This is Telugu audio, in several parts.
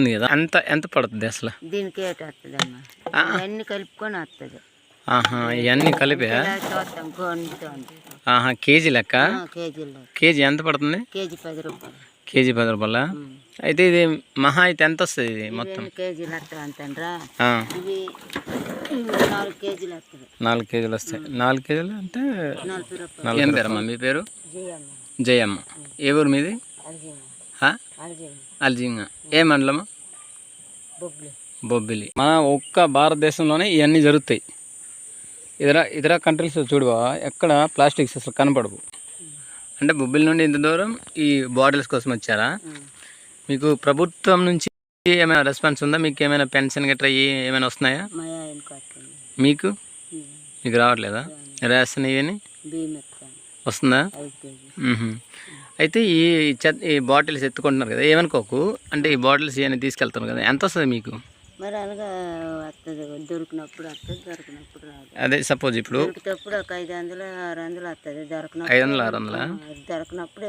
ఉంది కదా? ఎంత ఎంత పడుతుంది అసలు? దీనికి ఏట. అన్ని కలుపుకొని వస్తుంది ఆహా ఇవన్నీ కలిపే? ఆహా కేజీ లెక్క? కేజీ ఎంత పడుతుంది? కేజీ పది రూపాయలు. కేజీ పది రూపాయల. అయితే ఇది మహా అయితే ఎంత వస్తుంది ఇది మొత్తం? కేజీలు నాలుగు కేజీలు వస్తుంది వస్తాయి నాలుగు కేజీలు అంటే ఏం పేరమ్మా మీ పేరు? జయమ్మ. ఏ ఊరు మీది? అల్జింగ ఏ మండలము? బొబ్బులు. మన ఒక్క భారతదేశంలోనే ఇవన్నీ జరుగుతాయి. ఇతర ఇతర కంట్రీస్ చూడవా ఎక్కడ ప్లాస్టిక్స్ అసలు కనపడవు. అంటే బొబ్బిలి నుండి ఇంత దూరం ఈ బాటిల్స్ కోసం వచ్చారా? మీకు ప్రభుత్వం నుంచి ఏమైనా రెస్పాన్స్ ఉందా? మీకు ఏమైనా పెన్షన్ గట్రా ఏమైనా వస్తున్నాయా? మీకు? మీకు రావట్లేదా? రేషన్ ఇవన్నీ? వస్తుందా. అయితే ఈ చెత్త ఈ బాటిల్స్ ఎత్తుకుంటున్నారు కదా ఏమనుకోకు? అంటే ఈ బాటిల్స్ ఇవన్నీ తీసుకెళ్తున్నారు కదా ఎంత వస్తుంది మీకు? మరి అలాగా వస్తుంది దొరికినప్పుడు వస్తుంది దొరికినప్పుడు రాదు. అదే సపోజ్ ఇప్పుడు దొరికినప్పుడు ఒక ఐదు వందలు ఆరు వందలు వస్తుంది దొరికినప్పుడు ఐదు వందలు ఆరు వందలా? దొరికినప్పుడు.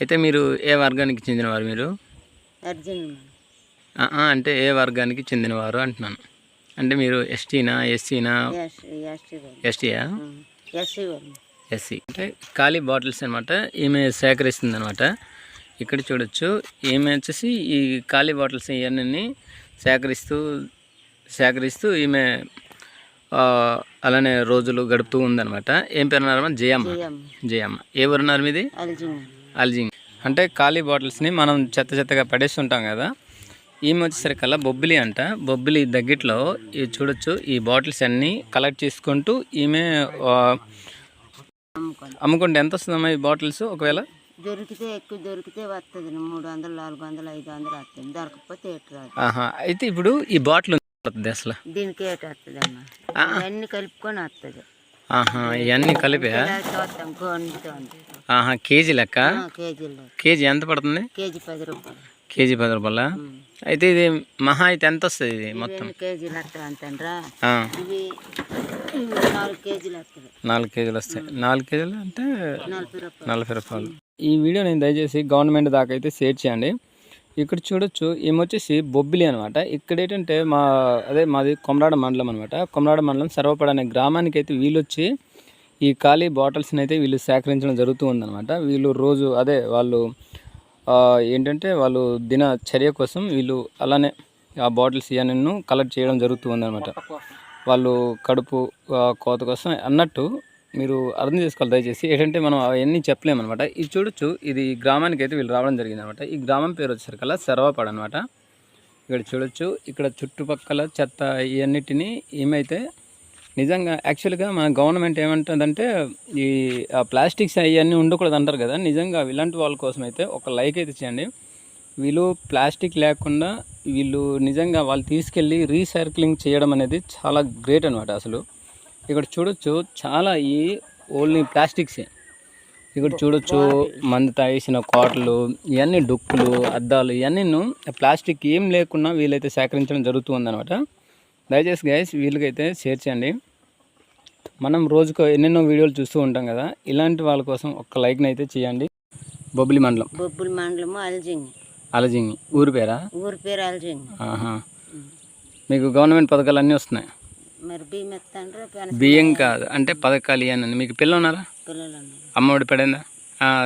అయితే మీరు ఏ వర్గానికి చెందినవారు మీరు? అర్జున్ అంటే ఏ వర్గానికి చెందినవారు అంటున్నాను. అంటే మీరు ఎస్టీనా ఎస్సీనా? ఎస్టీయా? ఎస్సీ వాళ్ళు ఎస్సీ అంటే ఖాళీ బాటిల్స్ అనమాట ఈమె సేకరిస్తుంది అనమాట ఇక్కడ చూడొచ్చు ఈమె వచ్చేసి ఈ ఖాళీ బాటిల్స్ ఇవన్నీ సేకరిస్తూ సేకరిస్తూ ఈమె అలానే రోజులు గడుపుతూ ఉందన్నమాట. ఏం పేరు అన్నారమ్మా జయమ్మ. జయమ్మ. ఏ ఊరున్నారు మీది? అల్జింగ్. అంటే ఖాళీ బాటిల్స్ని మనం చెత్త చెత్తగా పడేస్తుంటాం కదా ఈమె వచ్చేసరికల్లా బొబ్బిలి అంట. బొబ్బిలి దగ్గట్లో ఇది చూడొచ్చు ఈ బాటిల్స్ అన్నీ కలెక్ట్ చేసుకుంటూ ఈమె అమ్ముకోండి అమ్ముకుంటే ఎంత వస్తుందమ్మా ఈ బాటిల్స్? ఒకవేళ? దొరికితే ఎక్కువ దొరికితే వస్తుంది మూడు వందలు నాలుగు వందలు ఐదు వందలు వస్తుంది దొరకకపోతే ఎటు రాదు. ఆహా. అయితే ఇప్పుడు ఈ బాటిల్ అసలు. దీనికి ఏట వస్తుంది అమ్మా? అన్ని కలుపుకొని వస్తుంది ఆహా. ఇవన్నీ కలిపే? చూస్తాం ఆహా. కేజీ లెక్క? కేజీ ఎంత పడుతుంది? కేజీ పది రూపాయలు. కేజీ పది రూపాయల. అయితే ఇది మహా అయితే ఎంత వస్తుంది ఇది మొత్తం? కేజీలు నాలుగు కేజీలు వస్తాయి. నాలుగు కేజీలు అంటే నలభై రూపాయలు. ఈ వీడియో నేను దయచేసి గవర్నమెంట్ దాకా అయితే షేర్ చేయండి. ఇక్కడ చూడొచ్చు ఏమొచ్చేసి బొబ్బిలి అనమాట ఇక్కడ ఏంటంటే మా అదే మాది కొమరాడ మండలం అనమాట కొమరాడ మండలం సర్వపడ అనే గ్రామానికి అయితే వీళ్ళు వచ్చి ఈ ఖాళీ బాటిల్స్ని అయితే వీళ్ళు సేకరించడం జరుగుతూ ఉందన్నమాట. వీళ్ళు రోజు అదే వాళ్ళు ఏంటంటే వాళ్ళు దిన చర్య కోసం వీళ్ళు అలానే ఆ బాటిల్స్ ఇవన్నీ కలెక్ట్ చేయడం జరుగుతూ ఉందన్నమాట వాళ్ళు కడుపు కోత కోసం అన్నట్టు మీరు అర్థం చేసుకోవాలి దయచేసి. ఏంటంటే మనం అవన్నీ చెప్పలేమన్నమాట. ఇది చూడొచ్చు ఇది ఈ గ్రామానికి అయితే వీళ్ళు రావడం జరిగింది అనమాట ఈ గ్రామం పేరు వచ్చేసరికల్లా సర్వపాడు అనమాట ఇక్కడ చూడొచ్చు ఇక్కడ చుట్టుపక్కల చెత్త ఇవన్నిటిని ఏమైతే నిజంగా యాక్చువల్గా మన గవర్నమెంట్ ఏమంటుందంటే ఈ ఆ ప్లాస్టిక్స్ అవన్నీ ఉండకూడదు అంటారు కదా. నిజంగా ఇలాంటి వాళ్ళ కోసం అయితే ఒక లైక్ అయితే చేయండి వీళ్ళు ప్లాస్టిక్ లేకుండా వీళ్ళు నిజంగా వాళ్ళు తీసుకెళ్ళి రీసైక్లింగ్ చేయడం అనేది చాలా గ్రేట్ అనమాట అసలు. ఇక్కడ చూడొచ్చు చాలా ఈ ఓన్లీ ప్లాస్టిక్సే. ఇక్కడ చూడొచ్చు మంది తాగేసిన కోటలు ఇవన్నీ డొక్కులు అద్దాలు ఇవన్నీ ప్లాస్టిక్ ఏం లేకుండా వీళ్ళైతే సేకరించడం జరుగుతుంది అనమాట దయచేసి గైస్ వీళ్ళకైతే షేర్ చేయండి. మనం రోజుకు ఎన్నెన్నో వీడియోలు చూస్తూ ఉంటాం కదా ఇలాంటి వాళ్ళ కోసం ఒక లైక్ని అయితే చేయండి. బొబ్బిలి మండలం. బొబ్బుల మండలము అల్జింగ్. అలజింగి. ఊరి పేరా? ఊరి పేరు అల్జింగ్. ఆహా. మీకు గవర్నమెంట్ పథకాలు అన్నీ వస్తున్నాయి? మరి బియ్యం బియ్యం కాదు అంటే పథకాలు ఇవన్నీ. మీకు పిల్లలు ఉన్నారా పిల్లలు అమ్మఒడి పడిందా?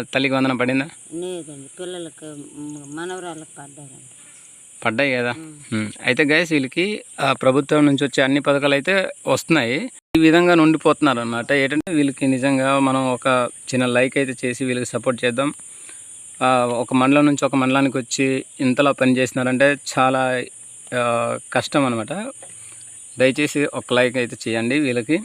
తల్లికి వందనం పడిందా? లేదండి పిల్లలకి మ- మనవరాళ్ళకి పడ్డారండి. పడ్డాయి కదా. అయితే గైస్ వీళ్ళకి ప్రభుత్వం నుంచి వచ్చే అన్ని పథకాలు అయితే వస్తున్నాయి. ఈ విధంగా నుండిపోతున్నారు అనమాట ఏంటంటే వీళ్ళకి నిజంగా మనం ఒక చిన్న లైక్ అయితే చేసి వీళ్ళకి సపోర్ట్ చేద్దాం. ఒక మండలం నుంచి ఒక మండలానికి వచ్చి ఇంతలా పని చేస్తున్నారంటే చాలా కష్టం అనమాట దయచేసి ఒక లైక్ అయితే చేయండి వీళ్ళకి.